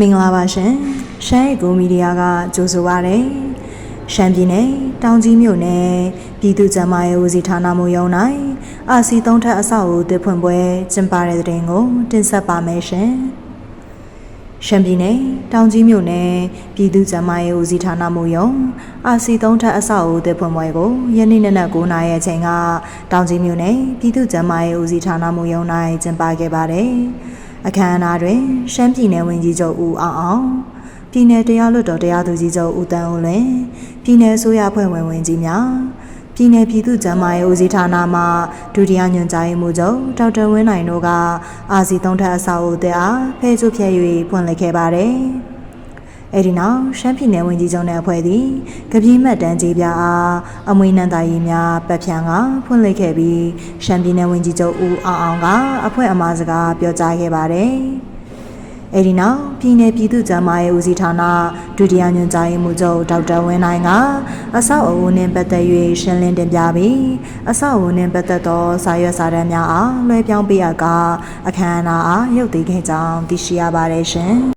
မင်္ဂလာပါရှင်ရှမ်းရီကိုမီဒီယာကကြိုဆိုပါရယ်ရှမ်းပြည်နယ်တောင်ကြီးမြို့နယ်ပြည်သူ့ကျန်းမာရေးဦးစီးဌာနမှရုံး၌အာစီသုံးထပ်အဆောက်အဦတစ်ဖွင့်ပွဲကျင်းပတဲ့တဲ့တင်ကိုတင်ဆက်ပါမယ်ရှင်ရှမ်းပြည်နယ်တောင်ကြီးမြို့နယ်ပြည်သူ့ကျန်းမာရေးဦးစီးဌာနမှရုံးအာစီသုံးထပ်အဆောက်အဦတစ်ဖွင့်ပွဲကိုယနေ့နေ့နက်9:00နာရီအချိန်ကတောင်ကြီးမြို့နယ်ပြည်သူ့ကျန်းမာရေးဦးစီးဌာနမှရုံး၌ကျင်းပခဲ့ပါတယ် အခမ်းအနားတွင်ရှမ်းပြည်နယ်ဝန်ကြီးချုပ်ဦးအောင်အောင်ပြည်နယ်တရားလွှတ်တော်တရားသူကြီးချုပ်ဦးတန်းဦးလွင်ပြည်နယ်အစိုးရဖွဲ့ဝင်ဝင်ကြီးများပြည်နယ်ပြည်သူ့ကျန်းမာရေးဦးစီးဌာနမှဒုတိယညွှန်ကြားရေးမှူးချုပ်ဒေါက်တာဝင်းနိုင်တို့ကအာစီသုံးထပ်အဆောက်အဦတဲ့အားဖဲကျုပ်ဖြဲ၍ဖွင့်လှစ်ခဲ့ပါတယ်။ အဲဒီနောက်ရှမ်းပြည်နယ်ဝန်ကြီးချုပ်နဲ့အဖွဲ့သည်ကပြင်းမှတ်တန်းကြီးပြအားအမွေနန္တာရီများပတ်ဖြန်းကဖွင့်လှစ်ခဲ့ပြီးရှမ်းပြည်နယ်ဝန်ကြီးချုပ်ဦးအောင်အောင်ကအဖွဲ့အမှားစကားပြောကြားခဲ့ပါတယ်။အဲဒီနောက်ပြည်내ပြည်သူ့ကျန်းမာရေးဦးစီးဌာနဒုတိယညွှန်ကြားရေးမှူးချုပ်ဒေါက်တာဝင်းနိုင်ကအဆောက်အဦနှင့်ပတ်သက်၍ရှင်းလင်းတင်ပြပြီးအဆောက်အဦနှင့်ပတ်သက်သောစာရွက်စာတမ်းများအားလွှဲပြောင်းပေးရကအခမ်းအနားအားရုပ်သိမ်းခဲ့ကြောင်းသိရှိရပါတယ်ရှင်။